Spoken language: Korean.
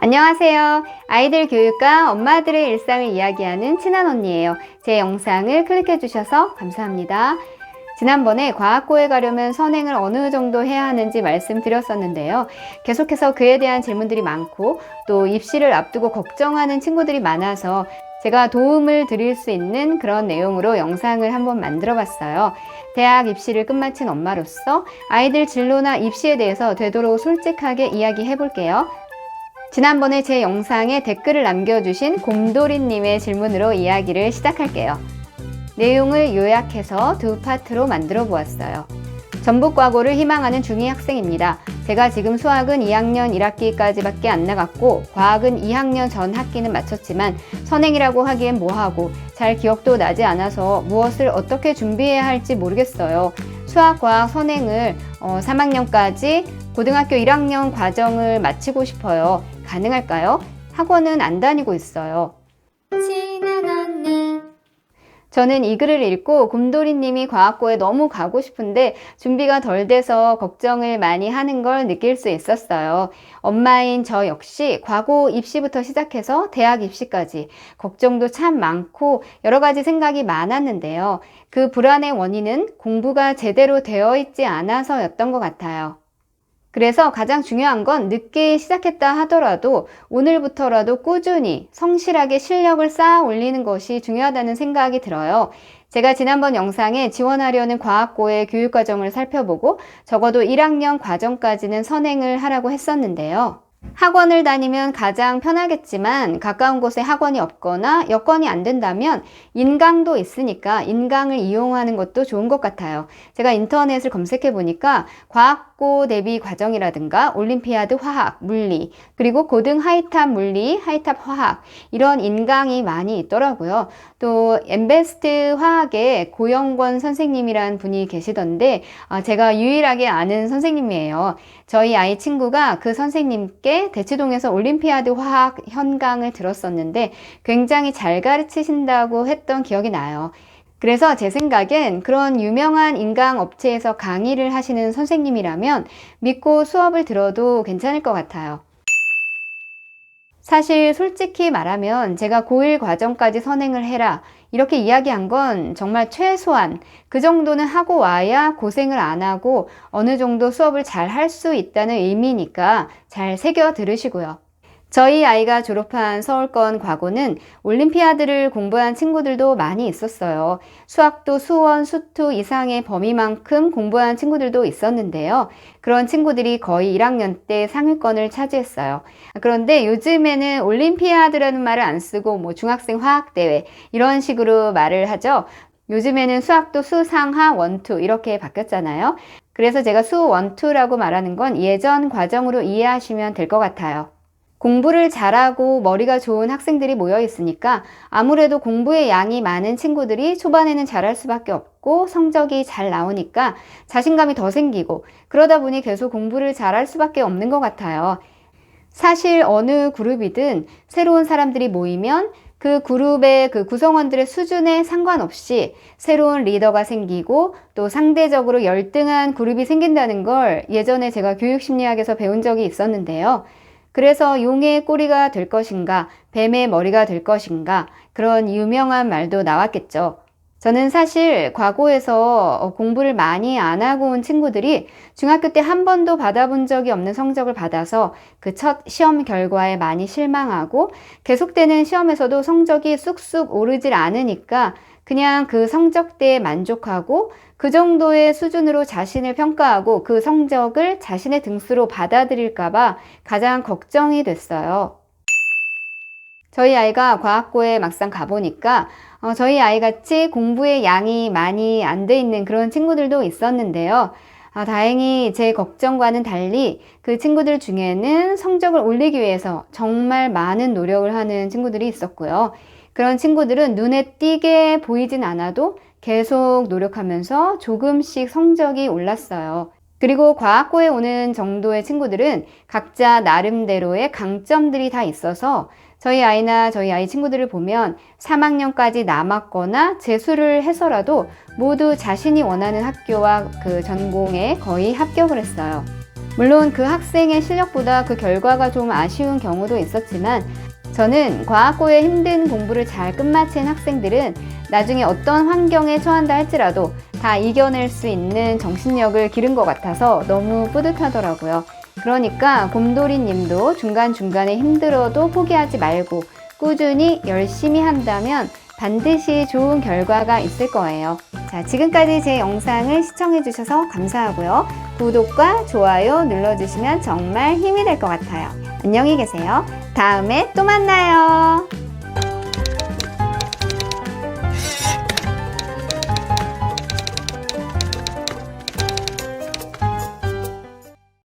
안녕하세요. 아이들 교육과 엄마들의 일상을 이야기하는 친한 언니예요. 제 영상을 클릭해 주셔서 감사합니다. 지난번에 과학고에 가려면 선행을 어느 정도 해야 하는지 말씀드렸었는데요. 계속해서 그에 대한 질문들이 많고 또 입시를 앞두고 걱정하는 친구들이 많아서 제가 도움을 드릴 수 있는 그런 내용으로 영상을 한번 만들어 봤어요. 대학 입시를 끝마친 엄마로서 아이들 진로나 입시에 대해서 되도록 솔직하게 이야기해 볼게요. 지난번에 제 영상에 댓글을 남겨주신 곰돌이님의 질문으로 이야기를 시작할게요. 내용을 요약해서 두 파트로 만들어 보았어요. 전북과고를 희망하는 중2 학생입니다. 제가 지금 수학은 2학년 1학기까지밖에 안 나갔고 과학은 2학년 전 학기는 마쳤지만 선행이라고 하기엔 뭐하고 잘 기억도 나지 않아서 무엇을 어떻게 준비해야 할지 모르겠어요. 수학, 과학, 선행을 어, 3학년까지 고등학교 1학년 과정을 마치고 싶어요. 가능할까요? 학원은 안 다니고 있어요. 저는 이 글을 읽고 곰돌이님이 과학고에 너무 가고 싶은데 준비가 덜 돼서 걱정을 많이 하는 걸 느낄 수 있었어요. 엄마인 저 역시 과고 입시부터 시작해서 대학 입시까지 걱정도 참 많고 여러 가지 생각이 많았는데요. 그 불안의 원인은 공부가 제대로 되어 있지 않아서였던 것 같아요. 그래서 가장 중요한 건 늦게 시작했다 하더라도 오늘부터라도 꾸준히 성실하게 실력을 쌓아 올리는 것이 중요하다는 생각이 들어요. 제가 지난번 영상에 지원하려는 과학고의 교육과정을 살펴보고 적어도 1학년 과정까지는 선행을 하라고 했었는데요. 학원을 다니면 가장 편하겠지만 가까운 곳에 학원이 없거나 여건이 안 된다면 인강도 있으니까 인강을 이용하는 것도 좋은 것 같아요. 제가 인터넷을 검색해 보니까 과학 고 대비 과정이라든가 올림피아드 화학, 물리, 그리고 고등 하이탑 물리, 하이탑 화학 이런 인강이 많이 있더라고요. 또 엠베스트 화학에 고영권 선생님이란 분이 계시던데 아, 제가 유일하게 아는 선생님이에요. 저희 아이 친구가 그 선생님께 대치동에서 올림피아드 화학 현강을 들었었는데 굉장히 잘 가르치신다고 했던 기억이 나요. 그래서 제 생각엔 그런 유명한 인강 업체에서 강의를 하시는 선생님이라면 믿고 수업을 들어도 괜찮을 것 같아요. 사실 솔직히 말하면 제가 고1 과정까지 선행을 해라. 이렇게 이야기한 건 정말 최소한 그 정도는 하고 와야 고생을 안 하고 어느 정도 수업을 잘 할 수 있다는 의미니까 잘 새겨 들으시고요. 저희 아이가 졸업한 서울권 과고는 올림피아드를 공부한 친구들도 많이 있었어요. 수학도 수원, 수투 이상의 범위만큼 공부한 친구들도 있었는데요. 그런 친구들이 거의 1학년 때 상위권을 차지했어요. 그런데 요즘에는 올림피아드라는 말을 안 쓰고 뭐 중학생 화학대회 이런 식으로 말을 하죠. 요즘에는 수학도 수상하 원투 이렇게 바뀌었잖아요. 그래서 제가 수 원투라고 말하는 건 예전 과정으로 이해하시면 될 것 같아요. 공부를 잘하고 머리가 좋은 학생들이 모여 있으니까 아무래도 공부의 양이 많은 친구들이 초반에는 잘할 수밖에 없고 성적이 잘 나오니까 자신감이 더 생기고 그러다 보니 계속 공부를 잘할 수밖에 없는 것 같아요. 사실 어느 그룹이든 새로운 사람들이 모이면 그 그룹의 그 구성원들의 수준에 상관없이 새로운 리더가 생기고 또 상대적으로 열등한 그룹이 생긴다는 걸 예전에 제가 교육심리학에서 배운 적이 있었는데요. 그래서 용의 꼬리가 될 것인가, 뱀의 머리가 될 것인가, 그런 유명한 말도 나왔겠죠. 저는 사실 과거에서 공부를 많이 안 하고 온 친구들이 중학교 때 한 번도 받아본 적이 없는 성적을 받아서 그 첫 시험 결과에 많이 실망하고 계속되는 시험에서도 성적이 쑥쑥 오르질 않으니까 그냥 그 성적대에 만족하고 그 정도의 수준으로 자신을 평가하고 그 성적을 자신의 등수로 받아들일까봐 가장 걱정이 됐어요. 저희 아이가 과학고에 막상 가보니까 어, 저희 아이 같이 공부의 양이 많이 안 돼 있는 그런 친구들도 있었는데요. 아, 다행히 제 걱정과는 달리 그 친구들 중에는 성적을 올리기 위해서 정말 많은 노력을 하는 친구들이 있었고요. 그런 친구들은 눈에 띄게 보이진 않아도 계속 노력하면서 조금씩 성적이 올랐어요. 그리고 과학고에 오는 정도의 친구들은 각자 나름대로의 강점들이 다 있어서 저희 아이나 저희 아이 친구들을 보면 3학년까지 남았거나 재수를 해서라도 모두 자신이 원하는 학교와 그 전공에 거의 합격을 했어요. 물론 그 학생의 실력보다 그 결과가 좀 아쉬운 경우도 있었지만 저는 과학고의 힘든 공부를 잘 끝마친 학생들은 나중에 어떤 환경에 처한다 할지라도 다 이겨낼 수 있는 정신력을 기른 것 같아서 너무 뿌듯하더라고요. 그러니까 곰돌이 님도 중간중간에 힘들어도 포기하지 말고 꾸준히 열심히 한다면 반드시 좋은 결과가 있을 거예요. 자, 지금까지 제 영상을 시청해주셔서 감사하고요. 구독과 좋아요 눌러주시면 정말 힘이 될 것 같아요. 안녕히 계세요. 다음에 또 만나요.